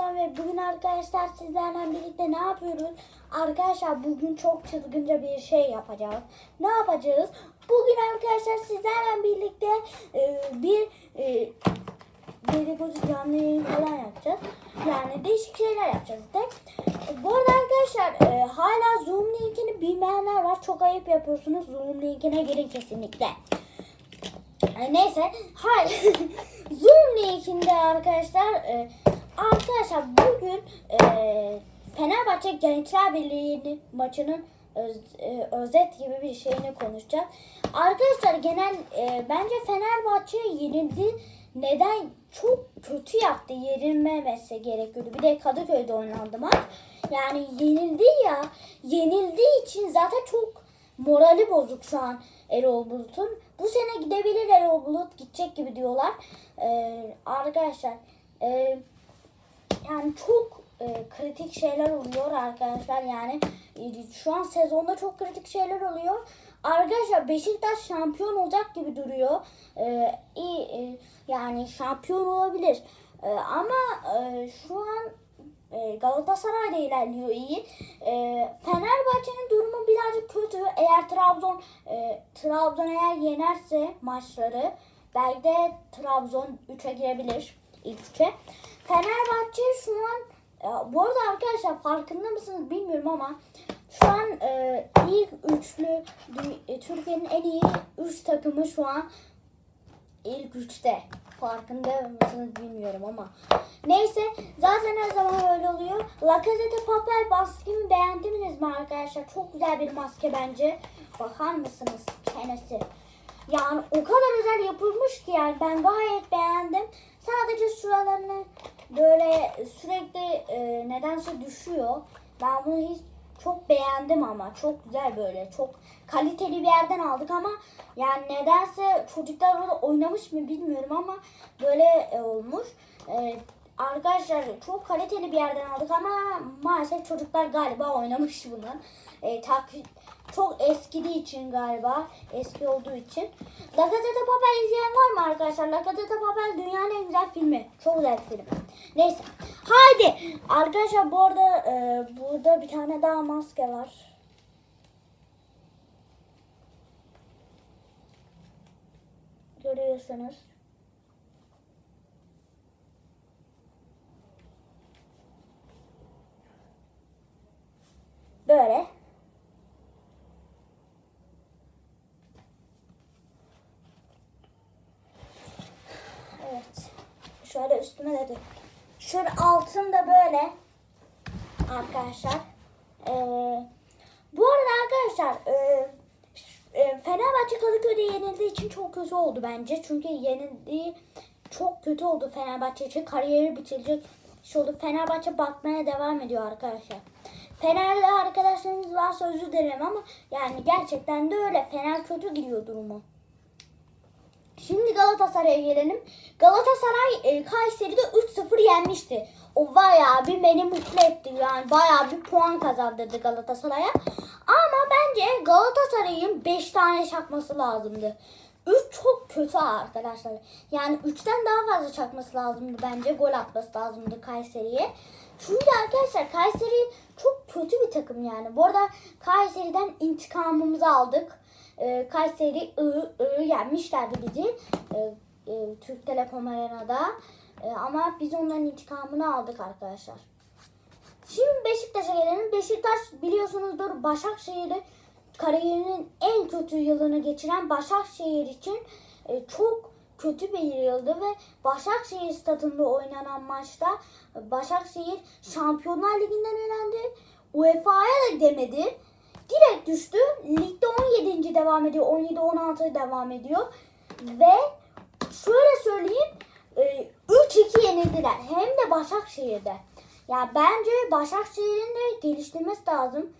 Altan ve bugün arkadaşlar sizlerle birlikte ne yapıyoruz? Arkadaşlar bugün çok çılgınca bir şey yapacağız. Ne yapacağız? Bugün arkadaşlar sizlerle birlikte e, bir e, dedikodu canlı yayın falan yapacağız. Yani değişik şeyler yapacağız işte. E, Bu arada arkadaşlar e, hala Zoom linkini bilmeyenler var. Çok ayıp yapıyorsunuz. Zoom linkine girin kesinlikle. Ay, Neyse. Hayır. Zoom linkinde arkadaşlar e, arkadaşlar bugün e, Fenerbahçe Gençler Birliği'nin maçının öz, e, özet gibi bir şeyini konuşacağız. Arkadaşlar genel e, bence Fenerbahçe yenildi. Neden? Çok kötü yaptı. Yenilmemesi gerekiyordu. Bir de Kadıköy'de oynandı maç. Yani yenildi ya. Yenildiği için zaten çok morali bozuk şu an Erol Bulut'un. Bu sene gidebilir Erol Bulut gidecek gibi diyorlar. Ee, arkadaşlar e, yani çok e, kritik şeyler oluyor arkadaşlar. Yani e, şu an sezonda çok kritik şeyler oluyor. Arkadaşlar Beşiktaş şampiyon olacak gibi duruyor. İyi e, yani şampiyon olabilir. Ee, ama e, şu an e, Galatasaray da ilerliyor iyi. E, Fenerbahçe'nin durumu birazcık kötü. Eğer Trabzon e, Trabzon eğer yenerse maçları belki de Trabzon 3'e girebilir. ilk 3'e. Fenerbahçe şu an e, bu arada arkadaşlar farkında mısınız bilmiyorum ama şu an e, ilk üçlü e, Türkiye'nin en iyi 3 takımı şu an ilk üçte. Farkında mısınız bilmiyorum ama. Neyse zaten her zaman öyle oluyor. La Casa de Papel maskemi beğendiniz mi arkadaşlar? Çok güzel bir maske bence. Bakar mısınız çenesi? Yani o kadar özel yapılmış ki yani ben gayet beğendim. Sadece şuralarını böyle sürekli e, nedense düşüyor. Ben bunu hiç çok beğendim ama çok güzel böyle çok kaliteli bir yerden aldık ama yani nedense çocuklar orada oynamış mı bilmiyorum ama böyle e, olmuş. E, arkadaşlar çok kaliteli bir yerden aldık ama maalesef çocuklar galiba oynamış bunu. E, tak, çok eskidiği için galiba eski olduğu için. La Casa de Papel izleyen var mı arkadaşlar? La Casa de Papel dünyanın en güzel filmi. Çok güzel bir film. Neyse. Haydi. Arkadaşlar bu arada e, burada bir tane daha maske var. Görüyorsunuz. Böyle. Evet. Şöyle üstüme de dök. Şöyle altında böyle. Arkadaşlar. Ee, bu arada arkadaşlar e, e, Fenerbahçe Kadıköy'de yenildiği için çok kötü oldu bence. Çünkü yenildiği çok kötü oldu Fenerbahçe için. Kariyeri bitirecek şey oldu. Fenerbahçe batmaya devam ediyor arkadaşlar. Fenerli arkadaşlarımız varsa özür dilerim ama yani gerçekten de öyle. Fener kötü gidiyor durumu. Şimdi Galatasaray'a gelelim. Galatasaray e, Kayseri'de 3-0 yenmişti. O bayağı bir beni mutlu etti. Yani bayağı bir puan kazandırdı Galatasaray'a. Ama bence Galatasaray'ın 5 tane çakması lazımdı. 3 çok kötü arkadaşlar. Yani 3'ten daha fazla çakması lazımdı bence. Gol atması lazımdı Kayseri'ye. Çünkü arkadaşlar Kayseri çok kötü bir takım yani. Bu arada Kayseri'den intikamımızı aldık. Ee, Kayseri I, I yenmişlerdi bizi. Ee, e, Türk Telekom Arena'da. Ee, ama biz onların intikamını aldık arkadaşlar. Şimdi Beşiktaş'a gelelim. Beşiktaş biliyorsunuzdur Başakşehir'i kariyerinin en kötü yılını geçiren Başakşehir için e, çok kötü bir yıldı ve Başakşehir stadında oynanan maçta Başakşehir Şampiyonlar Ligi'nden elendi. UEFA'ya da gidemedi. Direkt düştü. Ligde 17. devam ediyor. 17-16 devam ediyor. Ve şöyle söyleyeyim. e, 3-2 yenildiler. Hem de Başakşehir'de. Ya bence Başakşehir'in de geliştirmesi lazım.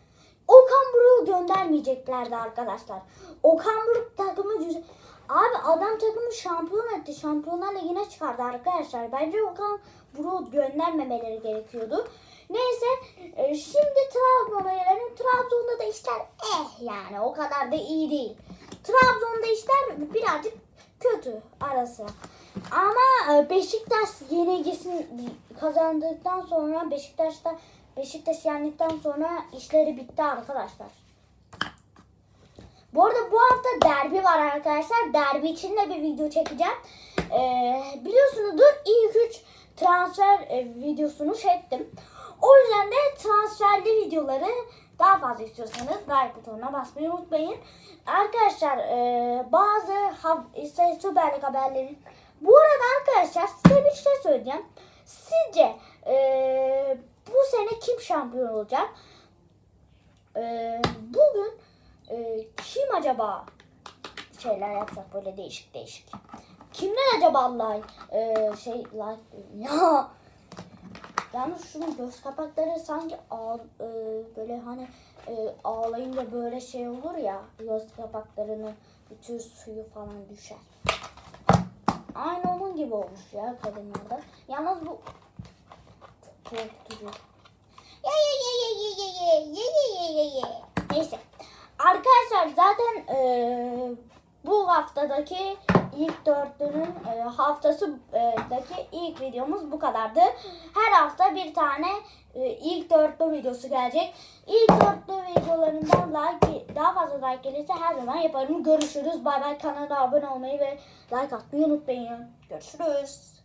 Okan Buruk'u göndermeyeceklerdi arkadaşlar. Okan Buruk takımı güzel. Abi adam takımı şampiyon etti. Şampiyonlar Ligi'ne çıkardı arkadaşlar. Bence Okan Buruk'u göndermemeleri gerekiyordu. Neyse e, şimdi Trabzon'a gelelim. Trabzon'da da işler eh yani o kadar da iyi değil. Trabzon'da işler birazcık kötü arası. Ama e, Beşiktaş yenilgisini kazandıktan sonra Beşiktaş'ta Beşiktaş yendikten sonra işleri bitti arkadaşlar. Bu arada bu hafta derbi var arkadaşlar. Derbi için de bir video çekeceğim. Ee, biliyorsunuzdur ilk 3 transfer e, videosunu çektim. O yüzden de transferli videoları daha fazla istiyorsanız like butonuna basmayı unutmayın. Arkadaşlar e, bazı işte Süper Lig haberleri. Bu arada arkadaşlar size bir şey söyleyeceğim. Sizce e, bu sene kim şampiyon olacak? E, bugün e, kim acaba şeyler yapacak böyle değişik değişik. Kimler acaba like e, şey like ya Yalnız şunun göz kapakları sanki ağ, e, böyle hani e, ağlayınca böyle şey olur ya göz kapaklarının bütün suyu falan düşer. Aynı onun gibi olmuş ya kadınlarda. Yalnız bu korkutucu. Ye ye ye ye ye ye ye ye ye ye ye ye. Neyse. Arkadaşlar zaten e, bu haftadaki ilk dörtlünün e, haftasıdaki ilk videomuz bu kadardı. Her hafta bir tane e, ilk dörtlü videosu gelecek. İlk dörtlü videolarından like daha fazla like gelirse her zaman yaparım. Görüşürüz. Bay bay. Kanala abone olmayı ve like atmayı unutmayın. Görüşürüz.